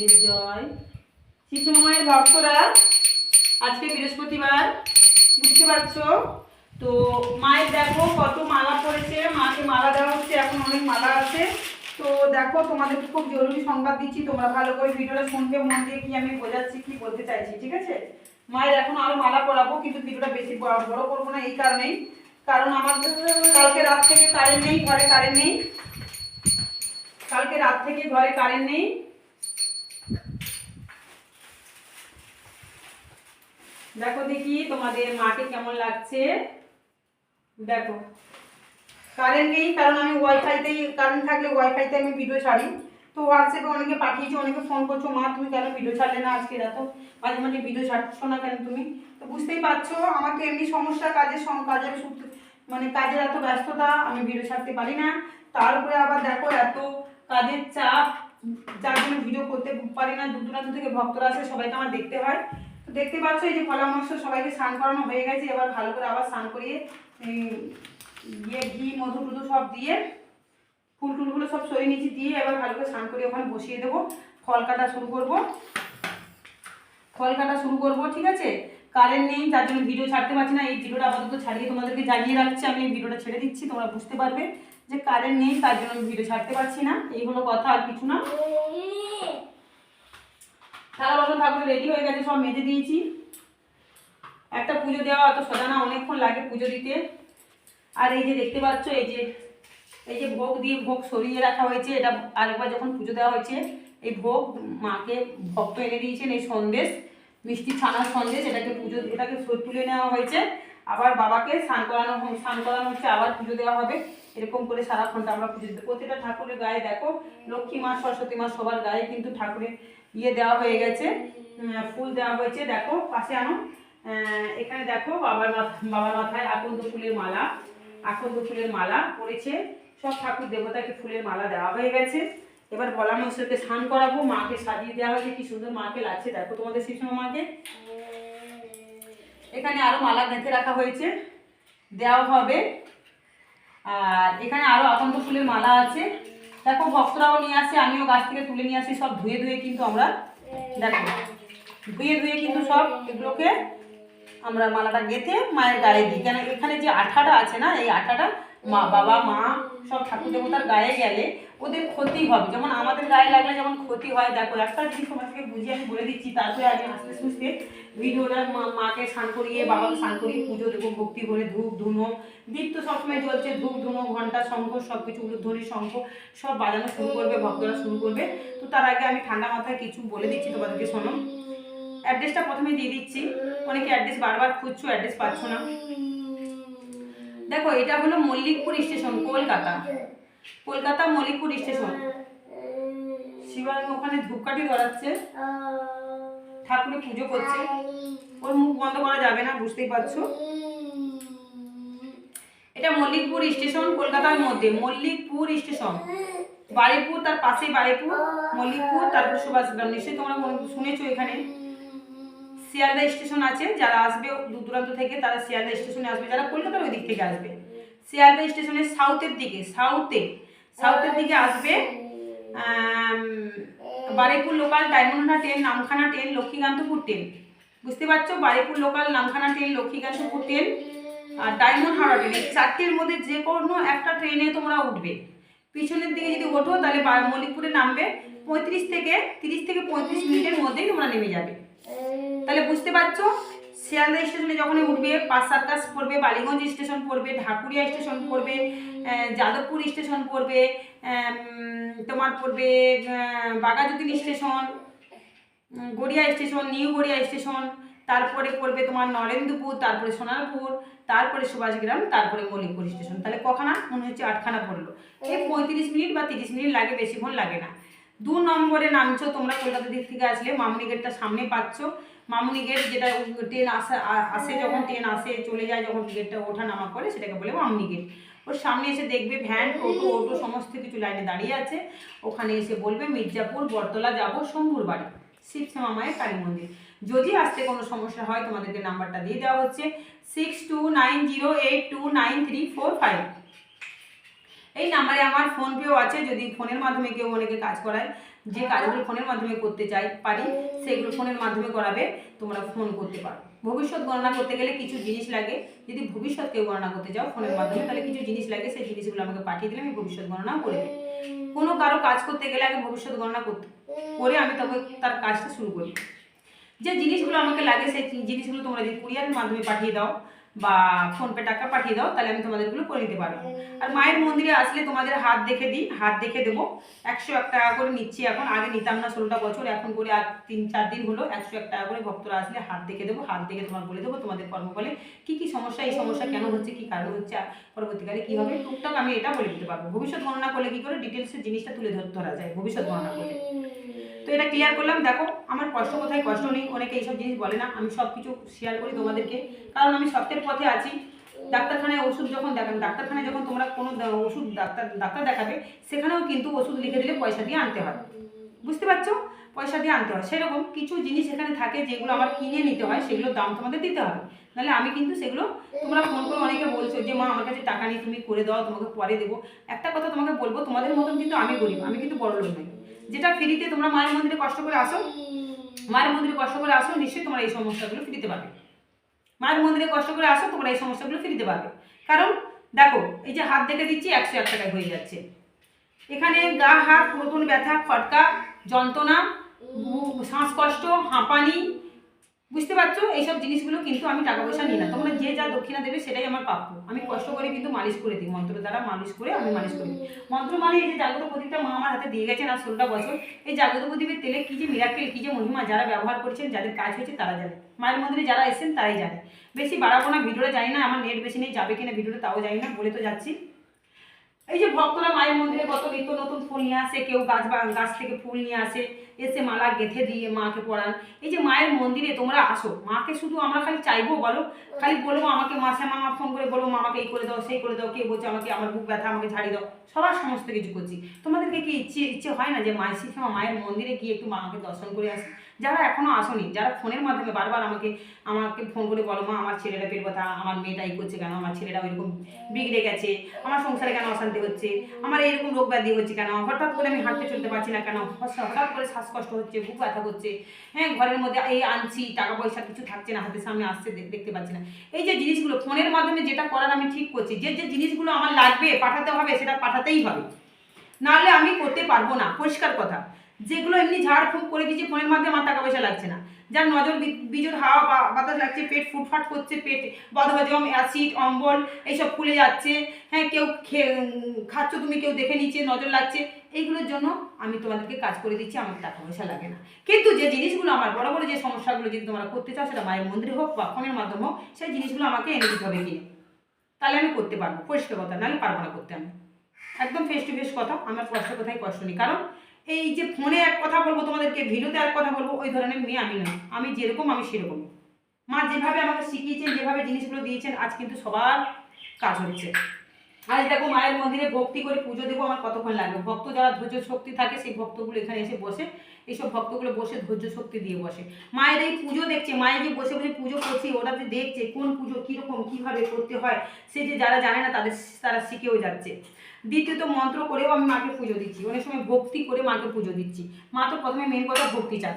দেবের জয়। শিশুমায়ের ভক্তরা, আজকে বৃহস্পতিবার, বুঝতে পারছ? তো মায়ের দেখো কত মালা পড়েছে, মাকে মালা দেওয়া হচ্ছে, এখন অনেক মালা আছে। তো দেখো তোমাদের খুব জরুরি সংবাদ দিচ্ছি, তোমরা ভালো করে ভিডিওটা শুনবে, মন দিয়ে কি আমি বোঝাচ্ছি, কি বলতে চাইছি, ঠিক আছে? মায়ের এখন আরও মালা পরাবো কিন্তু ভিডিওটা বেশি বড় করব না এই কারণেই। কারণ আমার কালকে রাত থেকে কারেন্ট নেই, ঘরে কারেন্ট নেই। কালকে রাত থেকে ঘরে কারেন্ট নেই। দেখো দেখি তোমাদের মাকে কেমন লাগছে। দেখো। কারেন্ট নেই, কারণ আমি ওয়াইফাইতেই কারেন্ট থাকলে ওয়াইফাইতে আমি ভিডিও ছাড়ি। তো হোয়াটসঅ্যাপে অনেকে পাঠিয়েছো, অনেকে ফোন করছ, মা, তুমি কেন ভিডিও ছাড়লে না আজকে? এত মাঝে মাঝে ভিডিও ছাড়ছো না কেন তুমি? তো বুঝতেই পারছ আমার তো এমনি সমস্যা, কাজের কাজের মানে কাজের এত ব্যস্ততা, আমি ভিডিও ছাড়তে পারি না। তারপরে আবার দেখো এত কাজের চাপ, যার জন্য ভিডিও করতে পারি না। দূর দূরান্ত থেকে ভক্তরা আসে, সবাইকে আমার দেখতে হয়। দেখতে পাচ্ছ এই যে পরামর্শ সবাইকে স্নান করানো হয়ে গেছে, এবার ভালো করে আবার স্নান করিয়ে ইয়ে ঘি, মধু টুধু সব দিয়ে, ফুল টুলগুলো সব সরিয়ে নিচে দিয়ে এবার ভালো করে স্নান করিয়ে ওখানে বসিয়ে দেবো। ফল কাটা শুরু করব। ফল কাটা শুরু করব, ঠিক আছে? কারেন্ট নেই, তার জন্য ভিডিও ছাড়তে পারছি না। এই ভিডিওটা আপাতত ছাড়িয়ে তোমাদেরকে জানিয়ে রাখছি, আমি ভিডিওটা ছেড়ে দিচ্ছি, তোমরা বুঝতে পারবে যে কারেন্ট নেই, তার জন্য আমি ভিডিও ছাড়তে পারছি না। এই হলো কথা, আর কিছু না। থালা বাসন ঠাকুর রেডি হয়ে গেছে, সব মেজে দিয়েছি। একটা পুজো দেওয়া অত সোজা না, অনেকক্ষণ লাগে পুজো দিতে। আর এই যে দেখতে পাচ্ছ, এই যে এই যে ভোগ দিয়ে ভোগ সরিয়ে রাখা হয়েছে, এটা আরেকবার যখন পুজো দেওয়া হয়েছে, এই ভোগ মাকে ভক্ত এনে দিয়েছেন এই সন্দেশ, মিষ্টি ছানার সন্দেশ, এটাকে পুজো, এটাকে তুলে নেওয়া হয়েছে। আবার বাবাকে স্নান করানো স্নান করানো হচ্ছে, আবার পুজো দেওয়া হবে। এরকম করে সারাক্ষণটা আমরা পুজো দিতে প্রতিটা ঠাকুরের গায়ে দেখো, লক্ষ্মী মা, সরস্বতী মা সবার গায়ে কিন্তু ঠাকুরের ইয়ে দেওয়া হয়ে গেছে। ফুল দেওয়া হয়েছে। দেখো, পাশে আনো। এখানে দেখো, বাবার মাথা বাবার মাথায় আকন্দ ফুলের মালা। আকন্দ ফুলের মালা পড়েছে। সব ঠাকুর দেবতাকে ফুলের মালা দেওয়া হয়ে গেছে। এবার ভোলা মশাইকে স্নান করাবো। মাকে সাজিয়ে দেওয়া হয়েছে। কি সুন্দর মাকে লাগছে। দেখো তোমাদের শিশু মাকে। এখানে আরও মালা গেঁথে রাখা হয়েছে। দেওয়া হবে। আর এখানে আরও আকন্দ ফুলের মালা আছে। দেখো ভক্তরাও নিয়ে আসে, আমিও গাছ থেকে তুলে নিয়ে আসি, সব ধুয়ে ধুয়ে কিন্তু আমরা দেখো। ধুয়ে ধুয়ে কিন্তু সব এগুলোকে আমরা মালাটা গেঁথে মায়ের গায়ে দিই। কেন এখানে যে আঠাটা আছে না, এই আঠাটা মা, বাবা, মা সব ঠাকুর দেবতার গায়ে গেলে ওদের ক্ষতি হবে। যেমন আমাদের গায়ে লাগলে যেমন ক্ষতি হয়, দেখো একটা জিনিস তোমাকে বুঝিয়ে আমি বলে দিচ্ছি, তারপরে আমি আস্তে সুস্তে ভিডিওটা মাকে স্নান করিয়ে, বাবাকে স্নান করিয়ে পুজো দেবো, ভক্তি করে ধূপ, ধুনো। দীপ তো সবসময় জ্বলছে, ধূপ, ধুনো ঘণ্টা শঙ্খ সব কিছু ধরি শঙ্খ, সব বাজানো শুরু করবে, ভক্তরা শুরু করবে। তো তার আগে আমি ঠান্ডা মাথায় কিছু বলে দিচ্ছি তোমাদেরকে, শোনো। অ্যাড্রেসটা প্রথমে দিয়ে দিচ্ছি। অনেকে অ্যাড্রেস বারবার খুঁজছো, অ্যাড্রেস পাচ্ছ না। দেখো, এটা হলো মল্লিকপুর স্টেশন, কলকাতা। কলকাতা মল্লিকপুর স্টেশন। শিবাং ওখানে ধূপকাঠি ধরাচ্ছে। ঠাকুরে পুজো করছে। ওর মুখ বন্ধ করা যাবে না বুঝতেই পারছ? এটা মল্লিকপুর স্টেশন কলকাতার মধ্যে। মল্লিকপুর স্টেশন। বারেপুর তার পাশে বারেপুর। মল্লিকপুর তারপর সুভাষগ্রাম নিশ্চয়ই তোমরা শুনেছো এখানে। শিয়ালদা স্টেশন আছে যারা আসবে দূর দূরান্ত থেকে তারা শিয়ালদা স্টেশনে আসবে। যারা কলকাতার ওই দিক থেকে আসবে শিয়ালদা স্টেশনের সাউথের দিকে সাউথে সাউথের দিকে আসবে। Baruipur local Diamond train, Namkhana train, Lakshmikantapur train. বুঝতে পারছ? Baruipur local, Namkhana train, Lakshmikantapur train আর ডায়মন্ড হাওড়া ট্রেন। এই চারটের মধ্যে যে কোনো একটা ট্রেনে তোমরা উঠবে। পিছনের দিকে যদি ওঠো, তাহলে মল্লিকপুরে নামবে। পঁয়ত্রিশ থেকে তিরিশ থেকে পঁয়ত্রিশ মিনিটের মধ্যেই তোমরা নেমে যাবে। তাহলে বুঝতে পারছ? শিয়ালদা স্টেশনে যখন উঠবে পাঁচ সাতকাশ পড়বে বালিগঞ্জ স্টেশন পড়বে ঢাকুরিয়া স্টেশন পড়বে যাদবপুর স্টেশন পড়বে তোমার পড়বে আহ, Baghajatin station Garia station New Garia station তারপরে পড়বে তোমার নরেন্দ্রপুর তারপরে সোনারপুর তারপরে সুভাষগ্রাম তারপরে মল্লিকপুর স্টেশন। তাহলে কখানা? মনে হচ্ছে আটখানা পড়ল। এই পঁয়ত্রিশ মিনিট বা তিরিশ মিনিট লাগে বেশিক্ষণ লাগে না। দু নম্বরে নামছো তোমরা কলকাতা দিক থেকে আসলে মামুনি গেটটা সামনে পাচ্ছ। মামুনি গেট যেটা ট্রেন আসে আসে যখন ট্রেন আসে, চলে যায় যখন গেটটা ওঠা নামা করে, সেটাকে বলে মামুনি গেট ওর সামনে এসে দেখবে ভ্যান টোটো, অটো, সমস্ত কিছু লাইনে দাঁড়িয়ে আছে। ওখানে এসে বলবে, মির্জাপুর, বটতলা যাব, শম্ভুর বাড়ি শিবশ্যামা মায়ের কালী মন্দির। যদি আসতে কোনো সমস্যা হয়, তোমাদেরকে নাম্বারটা দিয়ে দেওয়া হচ্ছে six two nine zero eight two nine three four five এই নাম্বারে আমার ফোনপেও আছে, যদি ফোনের মাধ্যমে কেউ অনেকে কাজ করায়। যে কাজগুলো ফোনের মাধ্যমে করতে চাই পারি সেগুলো ফোনের মাধ্যমে করাবে তোমরা ফোন করতে পারো। ভবিষ্যৎ গণনা করতে গেলে কিছু জিনিস লাগে। যদি ভবিষ্যৎ কেউ গণনা করতে চাও ফোনের মাধ্যমে তাহলে কিছু জিনিস লাগে সেই জিনিসগুলো আমাকে পাঠিয়ে দিলে আমি ভবিষ্যৎ গণনা করে দিই কোনো কারও কাজ করতে গেলে আগে ভবিষ্যৎ গণনা করতে করে আমি তবে তার কাজটা শুরু করি। যে জিনিসগুলো আমাকে লাগে সেই জিনিসগুলো তোমরা যদি কুরিয়ারের মাধ্যমে পাঠিয়ে দাও বা ফোনপে টাকা পাঠিয়ে দাও তাহলে আমি তোমাদেরগুলো করে দিতে পারব। আর মায়ের মন্দিরে আসলে তোমাদের হাত দেখে দিই হাত দেখে দেবো। একশো এক টাকা করে নিচ্ছি এখন আগে নিতাম না ষোলোটা বছর এখন করে আর তিন চার দিন হলো একশো এক টাকা করে ভক্তরা আসলে হাত দেখে দেবো হাত দেখে তোমার বলে দেবো তোমাদের কর্মফলে কি কি সমস্যা এই সমস্যা কেন হচ্ছে কি কারণ হচ্ছে আর পরবর্তীকালে কি হবে টুকটাক আমি এটা বলে দিতে পারব। ভবিষ্যৎ গণনা করলে কি করে ডিটেলসের জিনিসটা তুলে ধর- ধরা যায় ভবিষ্যৎ গণনা করলে। এটা ক্লিয়ার করলাম। দেখো, আমার কষ্ট কোথায়? কষ্ট নেই। অনেকে এইসব জিনিস বলে না। আমি সব কিছু শেয়ার করি তোমাদেরকে। কারণ আমি সত্যের পথে আছি। ডাক্তারখানায় ওষুধ যখন দেখান, ডাক্তারখানায় যখন তোমরা কোনো ওষুধ ডাক্তার ডাক্তার দেখাবে, সেখানেও কিন্তু ওষুধ লিখে দিলে পয়সা দিয়ে আনতে হয়। বুঝতে পারছ? পয়সা দিয়ে আনতে হয়। সেরকম কিছু জিনিস এখানে থাকে যেগুলো আমার কিনে নিতে হয়, সেগুলোর দাম তোমাদের দিতে হবে। নাহলে আমি কিন্তু সেগুলো তোমরা ফোন করে অনেকে বলছো যে, মা, আমার কাছে টাকা নেই, তুমি করে দাও, তোমাকে পরে দেবো। একটা কথা তোমাকে বলব, তোমাদের মতন কিন্তু আমি গরিব। আমি কিন্তু বড় লোক নই। যেটা ফ্রিতে তোমরা মায়ের মন্দিরে কষ্ট করে আসো, মায়ের মন্দিরে কষ্ট করে আসো, নিশ্চয়ই তোমরা এই সমস্যাগুলো ফ্রিতে পারবে মায়ের মন্দিরে কষ্ট করে আসো, তোমরা এই সমস্যাগুলো ফ্রিতে পারবে কারণ, দেখো, এই যে হাত দেখে দিচ্ছি, একশো এক টাকায় হয়ে যাচ্ছে। এখানে গা, হাত, পুরাতন ব্যথা, খটকা, যন্ত্রণা শ্বাসকষ্ট, হাঁপানি বুঝতে পারছ? এইসব জিনিসগুলো কিন্তু আমি টাকা পয়সা নিই না। তোমরা যে যা দক্ষিণা দেবে সেটাই আমার প্রাপ্য। আমি কষ্ট করে কিন্তু মালিশ করে দিই। মন্ত্র দ্বারা মালিশ করে আমি মালিশ করি। মন্ত্র মানে এই যে জাগ্রত প্রদীপটা মা আমার হাতে দিয়ে গেছেন আর ষোলোটা বছর। এই জাগ্রত প্রদীপের তেলে কি যে মিরাকেল কি যে মহিমা যারা ব্যবহার করছেন, যাদের কাজ হয়েছে তারা জানে। মায়ের মন্দিরে যারা এসেছেন তারাই জানে। বেশি বাড়াবো না, ভিডিওটা জানি না, আমার নেট বেশি নেই, যাবে কিনা ভিডিওটা তাও জানি না, বলে তো যাচ্ছি। এই যে ভক্তরা মায়ের মন্দিরে কত নিত্য নতুন ফুল নিয়ে আসে, কেউ গাছ বা গাছ থেকে ফুল নিয়ে আসে, এসে মালা গেঁথে দিয়ে মাকে পড়ান এই যে মায়ের মন্দিরে তোমরা আসো, মাকে শুধু আমরা খালি চাইব বলো? খালি বলব আমাকে মাসে মামা ফোন করে বলব মামাকে এই করে দাও, সেই করে দাও, কে বলছে আমাকে, আমার বুক ব্যথা, আমাকে ঝাড়ি দাও। সবার সমস্ত কিছু করছি। তোমাদেরকে কি ইচ্ছে ইচ্ছে হয় না যে মায়ের শিক্ষা মায়ের মন্দিরে গিয়ে একটু মামাকে দর্শন করে আসি? যারা এখনও আসনি, যারা ফোনের মাধ্যমে বারবার আমাকে আমাকে ফোন করে বলো, মা, আমার ছেলেটা পেট ব্যথা আমার মেয়েটা এই করছে কেন? আমার ছেলেটা ওইরকম বিগড়ে গেছে, আমার সংসারে কেন অশান্তি হচ্ছে? আমার এইরকম রোগ ব্যাধি হচ্ছে কেন? হঠাৎ করে আমি হাঁটতে চলতে পারছি না কেন? হঠাৎ করে শ্বাসকষ্ট হচ্ছে, বুক ব্যথা করছে। হ্যাঁ ঘরের মধ্যে এই আনছি টাকা পয়সা কিছু থাকছে না, হাতের সামনে আসছে দেখতে পাচ্ছি না। এই যে জিনিসগুলো, ফোনের মাধ্যমে যেটা করার আমি ঠিক করছি, যে যে জিনিসগুলো আমার লাগবে, পাঠাতে হবে, সেটা পাঠাতেই হবে। নাহলে আমি করতে পারব না, পরিষ্কার কথা। যেগুলো এমনি ঝাড়ফুঁক করে দিচ্ছি ফোনের মাধ্যমে আমার টাকা পয়সা লাগছে না। যার নজর বিজুর হাওয়া বা বাতাস লাগছে, পেট ফুটফাট করছে, পেট বদহজম, অ্যাসিড, অম্বল, এইসব ফুলে যাচ্ছে। হ্যাঁ কেউ খাচ্ছ তুমি, কেউ দেখে নিচ্ছে, নজর লাগছে। এইগুলোর জন্য আমি তোমাদেরকে কাজ করে দিচ্ছি, আমার টাকা পয়সা লাগে না। কিন্তু যে জিনিসগুলো আমার বড় বড় যে সমস্যাগুলো যদি তোমরা করতে চাও, সেটা মায়ের মন্দিরে হোক বা ফোনের মাধ্যমে হোক, সেই জিনিসগুলো আমাকে এনে দিতে হবে কিনে তাহলে আমি করতে পারব, পরিষ্কার কথা, নাহলে পারব না করতে আমি। একদম ফেস টু ফেস কথা, আমার কষ্ট কোথায় কষ্ট নেই। কারণ এই যে ফোনে এক কথা বলব, তোমাদেরকে ভিডিওতে এক কথা বলব, ওই ধরনের মেয়ে আমি না আমি যেরকম, আমি সেরকম মা যেভাবে আমাকে শিখিয়েছেন, যেভাবে জিনিসগুলো দিয়েছেন, আজ কিন্তু সবার কাজ হচ্ছে। আজ দেখো, মায়ের মন্দিরে ভক্তি করে পুজো দেবো, আমার কতক্ষণ লাগবে? ভক্ত যারা ধৈর্য শক্তি থাকে, সেই ভক্তগুলো এখানে এসে বসে এইসব ভক্তগুলো বসে ধৈর্য শক্তি দিয়ে বসে। মায়ের এই পুজো দেখছে, মায়ের যে বসে বসে পুজো করছে ওরা যে দেখছে কোন পুজো কীরকম, কীভাবে করতে হয়, সে যে যারা জানে না তাদের তারা শিখেও যাচ্ছে। দ্বিতীয়ত মন্ত্র করেও আমি মাকে পুজো দিচ্ছি। অনেক সময় ভক্তি করে মাকে পুজো দিচ্ছি। মা তো প্রথমে মেন কথা ভক্তি চান।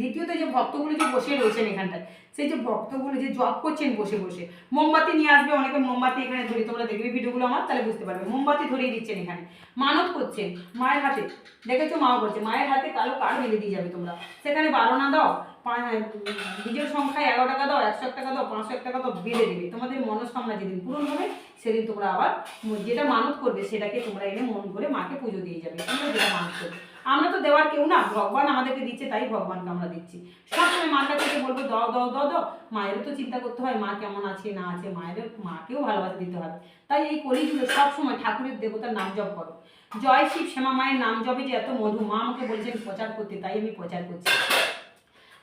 দ্বিতীয়ত যে ভক্তগুলো যে বসে রয়েছেন এখানটায়, সেই যে ভক্তগুলো যে জব করছেন বসে বসে, মোমবাতি নিয়ে আসবে, অনেকে মোমবাতি এখানে ধরে, তোমরা দেখবে ভিডিওগুলো আমার, তাহলে বুঝতে পারবে। মোমবাতি ধরিয়ে দিচ্ছেন এখানে। মানত করছেন, মায়ের হাতে, দেখেছ মা করছে মায়ের হাতে কালো কার্ড মেলে দিয়ে যাবে তোমরা। সেখানে বারো না দাও নিজের সংখ্যায় এগারো টাকা দাও, একশো এক টাকা দাও, পাঁচশো এক টাকা দাও বেড়ে দেবে। তোমাদের মনস্কামনা যেদিন পূরণ হবে, সেদিন তোমরা আবার যেটা মানত করবে, সেটাকে তোমরা এনে মন করে মাকে পুজো দিয়ে যাবে। তোমরা যেটা মানত করবে। আমরা তো দেওয়ার কেউ না, ভগবান আমাদেরকে দিচ্ছে, তাই ভগবানকে আমরা দিচ্ছি। সবসময় মার কাছে বলব, দাও দাও দাও দাও। মায়েরও তো চিন্তা করতে হয়, মা কেমন আছে, না আছে মায়ের মাকেও ভালোবাসা দিতে হবে তাই এই কলিযুগে সবসময় ঠাকুরের দেবতার নাম জপ করো। জয় শিব শ্যামা মায়ের নাম জপে যে এত মধু, মা আমাকে বলছেন প্রচার করতে, তাই আমি প্রচার করছি।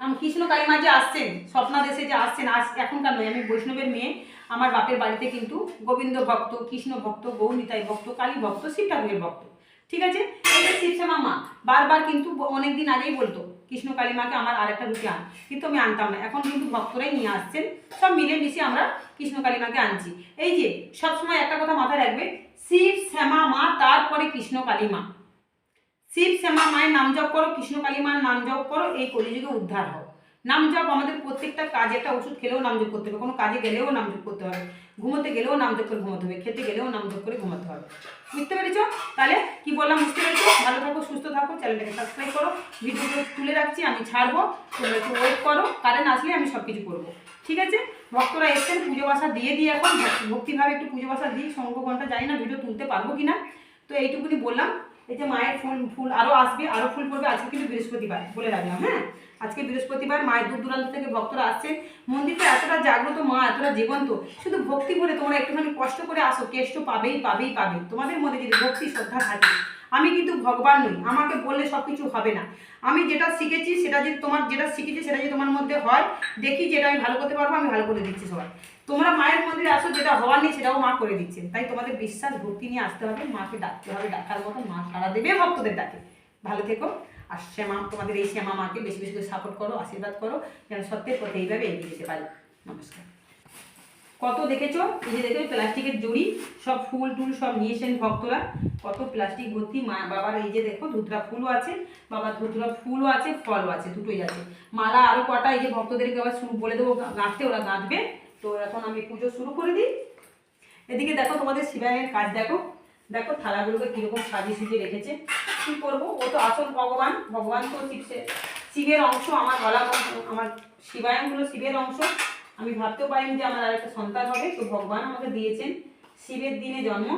আমি কৃষ্ণ কালীমা যে আসছেন, স্বপ্না দেশে যে আসছেন, আজ এখনকার নয়, আমি বৈষ্ণবের মেয়ে, আমার বাপের বাড়িতে কিন্তু গোবিন্দ ভক্ত, কৃষ্ণ ভক্ত গৌনিতাই ভক্ত, কালী ভক্ত, শিব ঠাকুরের ভক্ত। ঠিক আছে? যে শিবশ্যামা মা বারবার কিন্তু অনেক দিন আগেই বলতো, কৃষ্ণ কালী মাকে আমার আরেকটা রূপে আন। কিন্তু আমি আনতাম না। এখন কিন্তু ভক্তরাই নিয়ে আসছেন। সব মিলে মিশে আমরা কৃষ্ণ কালিমাকে আনছি। এই যে সবসময় একটা কথা মাথায় রাখবে শিব শ্যামা মা তারপরে কৃষ্ণ কালিমা। শিব শ্যামা মায়ের নাম জপ করো, কৃষ্ণ কালিমার নাম জপ করো, এই কলিযুগে উদ্ধার হও। নাম জপ আমাদের প্রত্যেকটা কাজে একটা ওষুধ খেলেও নাম জপ করতে হবে, কোনো কাজে গেলেও নাম জপ করতে হবে। ঘুমোতে গেলেও নাম জপ করে ঘুমোতে হবে, খেতে গেলেও নাম জপ করে ঘুমোতে হবে। বুঝতে পেরেছ? তাহলে কি বললাম, বুঝতে পেরেছ? ভালো থাকো, সুস্থ থাকো, চ্যানেলটাকে সাবস্ক্রাইব করো, ভিডিওগুলো তুলে রাখছি, আমি ছাড়বো, তোমরা একটু ওয়েট করো কারেন্ট আসলে আমি সব কিছু করব। ঠিক আছে? ভক্তরা এসছেন, পুজো বাসা দিয়ে দিই এখন ভক্তিভাবে একটু পুজো বাসা দিই শঙ্খ ঘণ্টা জানি না ভিডিও তুলতে পারব কিনা। তো এইটুকুনি বললাম। এই যে মায়ের ফুল ফুল আরও আসবে আরও ফুল পড়বে আজকে কিন্তু বৃহস্পতিবার, বলে রাখলাম হ্যাঁ? আজকে বৃহস্পতিবার মায়ের দূর দূরান্ত থেকে ভক্তরা আসছে। মন্দিরটা এতটা জাগ্রত মা, এতটা জীবন্ত, শুধু ভক্তি করে তোমরা একটুখানি কষ্ট করে আসো, কেষ্ট পাবেই পাবেই পাবে তোমাদের মধ্যে যদি ভক্তি, শ্রদ্ধা থাকে, আমি কিন্তু ভগবান নই, আমাকে বললে সব কিছু হবে না। আমি যেটা শিখেছি, সেটা যদি তোমার, যেটা শিখেছি, সেটা যদি তোমার মধ্যে হয়, দেখি যেটা আমি ভালো করতে পারব, আমি ভালো করে দিচ্ছি সবাই। তোমরা মায়ের মন্দিরে আসো, যেটা হওয়ার নেই সেটাও মা করে দিচ্ছেন তাই তোমাদের বিশ্বাস, ভক্তি নিয়ে আসতে হবে, মাকে ডাকতে হবে, ডাকার মতো মা সারা দেবে ভক্তদের ডাকে। ভালো থেকো। আর শ্যামা, তোমাদের এই শ্যামা মাকে বেশি বেশি করে সাপোর্ট করো, আশীর্বাদ করো, যেন সত্যের পথে এইভাবে এগিয়ে যেতে পারি। নমস্কার। কত দেখেছ? এই যে দেখো প্লাস্টিকের জড়ি, সব ফুল টুল সব নিয়েছেন ভক্তরা। কত প্লাস্টিক ভর্তি মা, বাবার এই যে দেখো, ধুতরা ফুলও আছে, বাবার ধুতরা ফুলও আছে, ফলও আছে, দুটোই আছে। মালা আরও কটা, এই যে ভক্তদেরকে আবার বলে দেবো গাঁথতে ওরা গাঁথবে। তো এখন আমি পুজো শুরু করে দিই। এদিকে দেখো তোমাদের শিবায়ের কাজ দেখো। দেখো থালাগুলোকে কীরকম সাজিয়ে সুজিয়ে রেখেছে। কী করব? ও তো আসল ভগবান। ভগবান তো শিবসে শিবের অংশ, আমার গলা আমার শিবায়নগুলো শিবের অংশ। আমি ভাবতেও পারিনি যে আমার আরেকটা সন্তান হবে। তো ভগবান আমাকে দিয়েছেন। শিবের দিনে জন্ম।